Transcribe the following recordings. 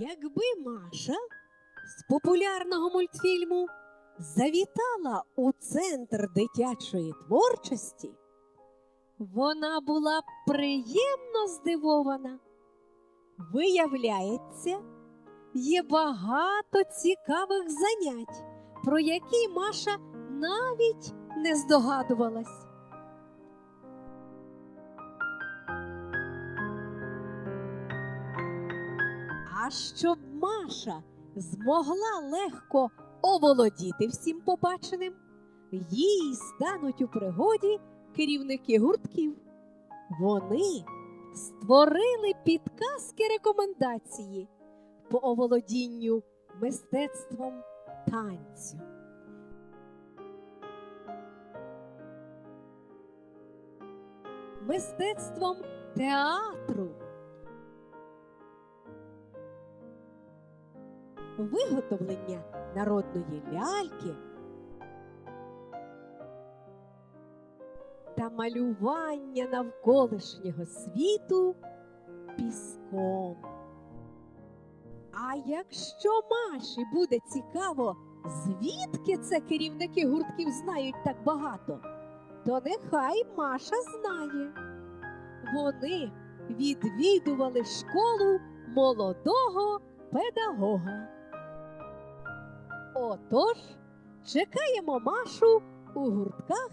Якби Маша з популярного мультфільму завітала у центр дитячої творчості, вона була приємно здивована. Виявляється, є багато цікавих занять, про які Маша навіть не здогадувалась. А щоб Маша змогла легко оволодіти всім побаченим, їй стануть у пригоді керівники гуртків. Вони створили підказки рекомендації по оволодінню мистецтвом танцю. Мистецтвом театру. Виготовлення народної ляльки та малювання навколишнього світу піском. А якщо Маші буде цікаво, звідки це керівники гуртків знають так багато, то нехай Маша знає. Вони відвідували школу молодого педагога. Отож, чекаємо Машу у гуртках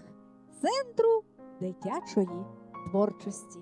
Центру дитячої творчості.